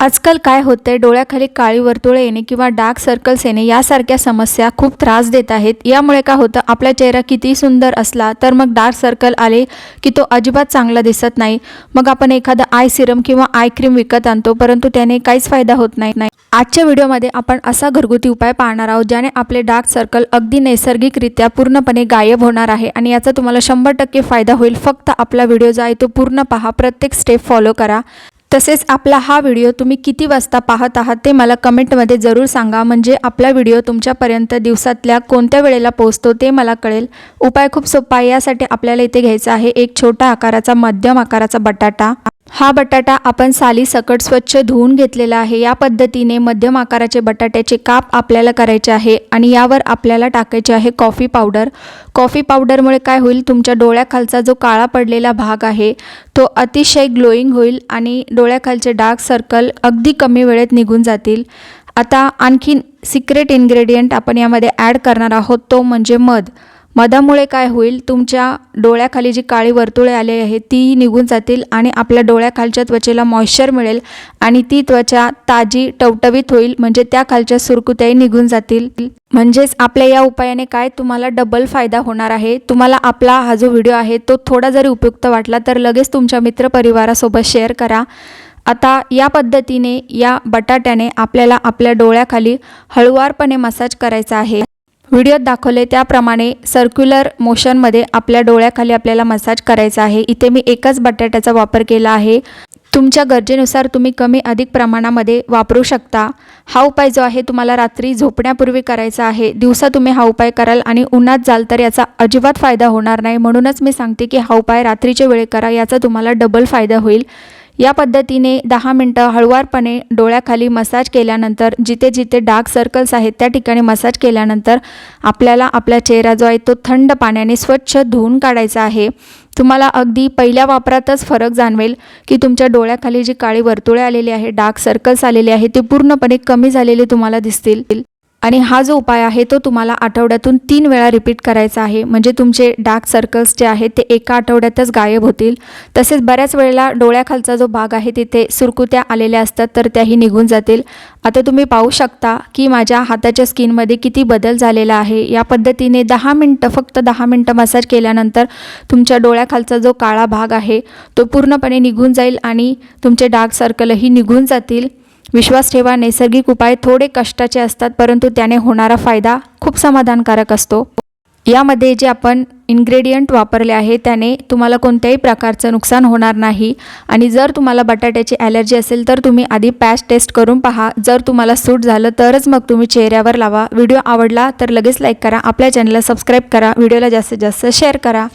आजकाल काय होतंय? डोळ्याखाली काळी वर्तुळे येणे किंवा डार्क सर्कल्स येणे यासारख्या समस्या खूप त्रास देत आहेत. यामुळे काय होतं? आपला चेहरा किती सुंदर असला तर मग डार्क सर्कल आले की तो अजिबात चांगला दिसत नाही. मग आपण एखादं आय सिरम किंवा आय क्रीम विकत आणतो परंतु त्याने काहीच फायदा होत नाही. नाही. आजच्या व्हिडिओमध्ये आपण असा घरगुती उपाय पाहणार आहोत ज्याने आपले डार्क सर्कल अगदी नैसर्गिकरित्या पूर्णपणे गायब होणार आहे आणि याचा तुम्हाला शंभर टक्के फायदा होईल. फक्त आपला व्हिडिओ जो आहे तो पूर्ण पहा. प्रत्येक स्टेप फॉलो करा. तसेच आपला हा व्हिडिओ तुम्ही किती वाजता पाहत आहात ते मला कमेंटमध्ये जरूर सांगा. म्हणजे आपला व्हिडिओ तुमच्यापर्यंत दिवसातल्या कोणत्या वेळेला पोहोचतो ते मला कळेल. उपाय खूप सोपा आहे. यासाठी आपल्याला इथे घ्यायचा आहे एक छोटा आकाराचा मध्यम आकाराचा बटाटा. हा बटाटा आपण साली सकट स्वच्छ धुवून घेतलेला आहे. या पद्धतीने मध्यम आकाराचे बटाट्याचे काप आपल्याला करायचे आहे आणि यावर आपल्याला टाकायचे आहे कॉफी पावडर कॉफी पावडरमुळे काय होईल? तुमच्या डोळ्याखालचा जो काळा पडलेला भाग आहे तो अतिशय ग्लोईंग होईल आणि डोळ्याखालचे डार्क सर्कल अगदी कमी वेळेत निघून जातील. आता आणखीन सिक्रेट इन्ग्रेडियंट आपण यामध्ये ॲड करणार आहोत तो म्हणजे मध. मधामुळे काय होईल? तुमच्या डोळ्याखाली जी काळी वर्तुळे आले आहेत ती निघून जातील आणि आपल्या डोळ्याखालच्या त्वचेला मॉइश्चर मिळेल आणि ती त्वचा ताजी टवटवीत होईल. म्हणजे त्या खालच्या सुरकुत्याही निघून जातील. म्हणजेच आपल्या या उपायाने काय तुम्हाला डबल फायदा होणार आहे? तुम्हाला आपला हा जो व्हिडिओ आहे तो थोडा जरी उपयुक्त वाटला तर लगेच तुमच्या मित्रपरिवारासोबत शेअर करा. आता या पद्धतीने या बटाट्याने आपल्याला आपल्या डोळ्याखाली हळुवारपणे मसाज करायचा आहे. व्हिडिओत दाखवले त्याप्रमाणे सर्क्युलर मोशनमध्ये आपल्या डोळ्याखाली आपल्याला मसाज करायचा आहे. इथे मी एकाच बटाट्याचा वापर केला आहे. तुमच्या गरजेनुसार तुम्ही कमी अधिक प्रमाणामध्ये वापरू शकता. हा उपाय जो आहे तुम्हाला रात्री झोपण्यापूर्वी करायचा आहे. दिवसा तुम्ही हा उपाय कराल आणि उन्हात जाल तर याचा अजिबात फायदा होणार नाही. म्हणूनच मी सांगते की हा उपाय रात्रीच्या वेळी करा. याचा तुम्हाला डबल फायदा होईल. या पद्धतीने दहा मिनटं हळुवारपणे डोळ्याखाली मसाज केल्यानंतर जिथे जिथे डार्क सर्कल्स आहेत त्या ठिकाणी मसाज केल्यानंतर आपल्याला आपला चेहरा जो आहे तो थंड पाण्याने स्वच्छ धुवून काढायचा आहे. तुम्हाला अगदी पहिल्या वापरातच फरक जाणवेल की तुमच्या डोळ्याखाली जी काळी वर्तुळे आलेली आहे डार्क सर्कल्स आलेले आहे ते पूर्णपणे कमी झालेले तुम्हाला दिसतील. आणि हा जो उपाय आहे तो तुम्हाला आठवड्यातून तीन वेळा रिपीट करायचा आहे. म्हणजे तुमचे डार्क सर्कल्स जे आहेत ते एका आठवड्यातच गायब होतील. तसेच बऱ्याच वेळेला डोळ्याखालचा जो भाग आहे तिथे सुरकुत्या आलेल्या असतात तर त्याही निघून जातील. आता तुम्ही पाहू शकता की माझ्या हाताच्या स्किनमध्ये किती बदल झालेला आहे. या पद्धतीने दहा मिनटं फक्त दहा मिनटं मसाज केल्यानंतर तुमच्या डोळ्याखालचा जो काळा भाग आहे तो पूर्णपणे निघून जाईल आणि तुमचे डार्क सर्कलही निघून जातील. विश्वास ठेवा नैसर्गिक उपाय थोडे कष्टाचे असतात परंतु त्याने होणारा फायदा खूप समाधानकारक असतो. यामध्ये जे आपण इन्ग्रेडियंट वापरले आहे त्याने तुम्हाला कोणत्याही प्रकारचं नुकसान होणार नाही. आणि जर तुम्हाला बटाट्याची ॲलर्जी असेल तर तुम्ही आधी पॅच टेस्ट करून पहा. जर तुम्हाला सूट झालं तरच मग तुम्ही चेहऱ्यावर लावा. व्हिडिओ आवडला तर लगेच लाईक करा. आपल्या चॅनलला सबस्क्राईब करा. व्हिडिओला जास्तीत जास्त शेअर करा.